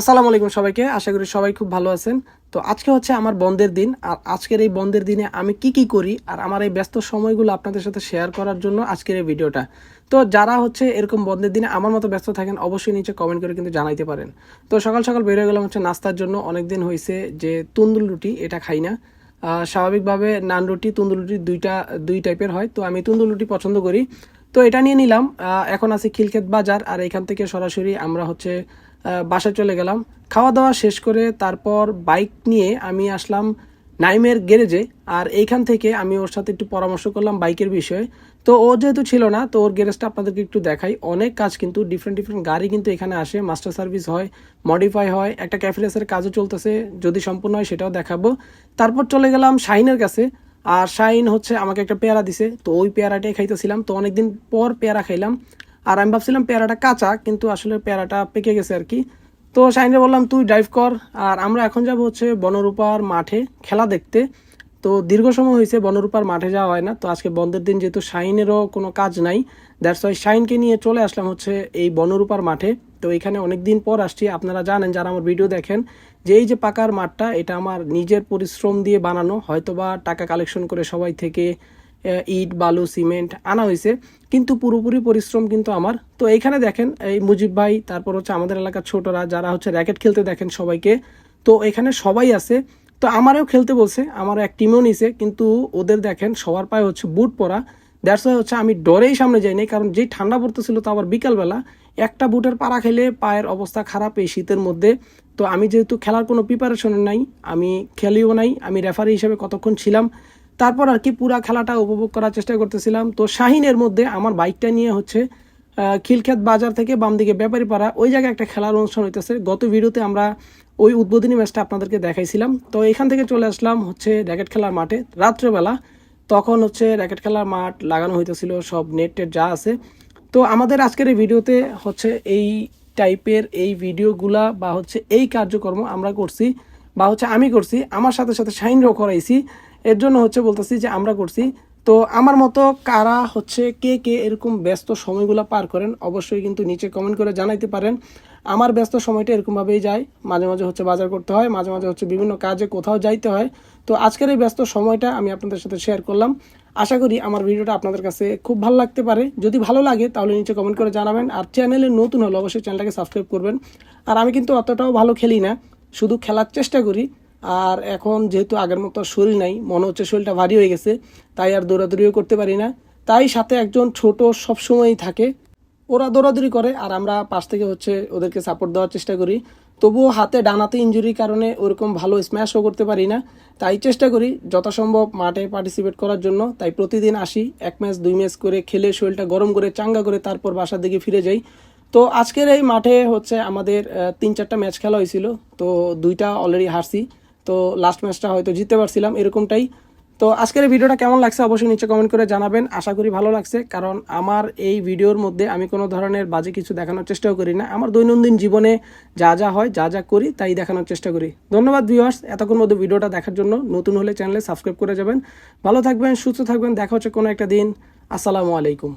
আসসালামু আলাইকুম সবাইকে। আশা করি সবাই খুব ভালো আছেন। তো আজকে হচ্ছে আমার বন্ধের দিন। আর আজকের এই বন্ধের দিনে আমি কি কি করি আর আমার এই ব্যস্ত সময়গুলো আপনাদের সাথে শেয়ার করার জন্য আজকের এই ভিডিওটা। তো যারা হচ্ছে এরকম বন্ধের দিনে আমার মতো ব্যস্ত থাকেন, অবশ্যই নিচে কমেন্ট করে কিন্তু জানাইতে পারেন। তো সকাল সকাল বেরিয়ে গেলাম হচ্ছে নাস্তার জন্য। অনেক দিন হয়েছে যে তুন্দুল রুটি এটা খাই না। স্বাভাবিকভাবে নান রুটি, তুন্দুল রুটি দুইটা, দুই টাইপের হয়। তো আমি তুন্দুল রুটি পছন্দ করি। তো এটা নিয়ে নিলাম। এখন আছে খিলক্ষেত বাজার। আর এখান থেকে সরাসরি আমরা হচ্ছে বাসায় চলে গেলাম। খাওয়া দাওয়া শেষ করে তারপর বাইক নিয়ে আমি আসলাম নাইমের গ্যারেজে। আর এইখান থেকে আমি ওর সাথে একটু পরামর্শ করলাম বাইকের বিষয়ে। তো ও যেহেতু ছিল না, তো ওর গ্যারেজটা আপনাদেরকে একটু দেখাই। অনেক কাজ কিন্তু ডিফারেন্ট ডিফারেন্ট গাড়ি কিন্তু এখানে আসে। মাস্টার সার্ভিস হয় মডিফাই হয়, একটা ক্যাফিলেসের কাজও চলতেছে। যদি সম্পূর্ণ হয় সেটাও দেখাবো। তারপর চলে গেলাম শাহিনের কাছে। আর শাহিন হচ্ছে আমাকে একটা পেয়ারা দিছে। তো ওই পেয়ারাটাই খাইতেছিলাম। তো অনেকদিন পর পেয়ারা খাইলাম। আর আমি ভাবছিলাম পেয়ারাটা কাঁচা, কিন্তু আসলে পেয়ারাটা পেকে গেছে আর কি। তো শাহিনে বললাম, তুই ড্রাইভ কর। আর আমরা এখন যাব হচ্ছে বনরূপার মাঠে খেলা দেখতে। তো দীর্ঘ সময় হয়েছে বনরূপার মাঠে যাওয়া হয় না। তো আজকে বন্ধের দিন যেহেতু শাইনেরও কোনো কাজ নাই দ্যাটস ওয়াই শাইনকে নিয়ে চলে আসলাম হচ্ছে এই বনরূপার মাঠে। তো এখানে অনেক দিন পর আসছি। আপনারা জানেন, যারা আমার ভিডিও দেখেন, যে এই যে পাকার মাঠটা, এটা আমার নিজের পরিশ্রম দিয়ে বানানো। হয়তোবা টাকা কালেকশন করে সবাই থেকে ইট, বালু, সিমেন্ট আনা হয়েছে। কিন্তু পুরোপুরি পরিশ্রম কিন্তু আমার। তো এইখানে দেখেন, এই মুজিব ভাই, তারপর হচ্ছে আমাদের এলাকার ছোটরা যারা হচ্ছে র্যাকেট খেলতে দেখেন সবাইকে। তো এখানে সবাই আছে। তো আমারও খেলতে বলছে আমার এক টিমও নিছে। কিন্তু ওদের দেখেন, সবার পায়ে হচ্ছে বুট পরা। দ্যাটস ওয়াই হচ্ছে আমি ডরেই সামনে যাই নাই। কারণ যেই ঠান্ডা পড়তেছিল তো আবার বিকালবেলা, একটা বুটের পাড়া খেলে পায়ের অবস্থা খারাপ এই শীতের মধ্যে। তো আমি যেহেতু খেলার কোনো প্রিপারেশন নাই, আমি খেলিও নাই, আমি রেফারি হিসেবে কতক্ষণ ছিলাম তারপর আর কি পুরা খেলাটা উপভোগ করার চেষ্টা করতেছিলাম। তো শাহিনের মধ্যে আমার বাইকটা নিয়ে হচ্ছে খিলক্ষেত বাজার থেকে বাম দিকে ব্যাপারী পাড়া ওই জায়গায় একটা খেলার অনুষ্ঠান হইতেছে। গত ভিডিওতে আমরা ওই উদ্বোধনী ম্যাচটা আপনাদেরকে দেখাইছিলাম। তো এখান থেকে চলে আসলাম হচ্ছে র্যাকেট খেলার মাঠে। রাত্রেবেলা তখন হচ্ছে র্যাকেট খেলার মাঠ লাগানো হইতেছিল, সব নেট টেট যা আছে। তো আমাদের আজকের এই ভিডিওতে হচ্ছে এই টাইপের এই ভিডিওগুলা বা হচ্ছে এই কার্যক্রম আমরা করছি। বা হচ্ছে আমি করছি, আমার সাথে সাথে শাইনরাও করাইছি, এর জন্য হচ্ছে বলতেছি যে আমরা করছি। তো আমার মতো কারা হচ্ছে কে কে এরকম ব্যস্ত সময়গুলো পার করেন, অবশ্যই কিন্তু নিচে কমেন্ট করে জানাইতে পারেন। আমার ব্যস্ত সময়টা এরকমভাবেই যায়, মাঝে মাঝে হচ্ছে বাজার করতে হয়, মাঝে মাঝে হচ্ছে বিভিন্ন কাজে কোথাও যাইতে হয়। তো আজকের এই ব্যস্ত সময়টা আমি আপনাদের সাথে শেয়ার করলাম। আশা করি আমার ভিডিওটা আপনাদের কাছে খুব ভালো লাগতে পারে। যদি ভালো লাগে তাহলে নিচে কমেন্ট করে জানাবেন। আর চ্যানেলে নতুন হলে অবশ্যই চ্যানেলটাকে সাবস্ক্রাইব করবেন। আর আমি কিন্তু অতটাও ভালো খেলি না। শুধু খেলার চেষ্টা করি। আর এখন যেহেতু আগের মতো শরীর নাই, মনে হচ্ছে শরীরটা ভারী হয়ে গেছে, তাই আর দৌড়াদৌড়িও করতে পারি না। তাই সাথে একজন ছোট সবসময়ই থাকে, ওরা দৌড়াদৌড়ি করে, আর আমরা পাশ থেকে হচ্ছে ওদেরকে সাপোর্ট দেওয়ার চেষ্টা করি। তবুও হাতে ডানাতে ইঞ্জুরির কারণে ওরকম ভালো স্ম্যাশও করতে পারি না। তাই চেষ্টা করি যথাসম্ভব মাঠে পার্টিসিপেট করার জন্য। তাই প্রতিদিন আসি, এক ম্যাচ দুই ম্যাচ করে খেলে শরীরটা গরম করে, চাঙ্গা করে তারপর বাসার দিকে ফিরে যাই। তো আজকের এই মাঠে হচ্ছে আমাদের তিন চারটা ম্যাচ খেলা হয়েছিল, তো দুইটা অলরেডি হারছি। তো লাস্ট ম্যাচটা হয়তো জিততে পারছিলাম এরকমটাই। তো আজকের এই ভিডিওটা কেমন লাগছে অবশ্যই নিচে কমেন্ট করে জানাবেন। আশা করি ভালো লাগছে, কারণ আমার এই ভিডিওর মধ্যে আমি কোনো ধরনের বাজে কিছু দেখানোর চেষ্টাও করি না। আমার দৈনন্দিন জীবনে যা যা হয়, যা যা করি, তাই দেখানোর চেষ্টা করি। ধন্যবাদ ভিউয়ার্স এতক্ষণ মধ্যে ভিডিওটা দেখার জন্য। নতুন হলে চ্যানেলে সাবস্ক্রাইব করে যাবেন। ভালো থাকবেন, সুস্থ থাকবেন, দেখা হচ্ছে কোনো একটা দিন। আসসালামু আলাইকুম।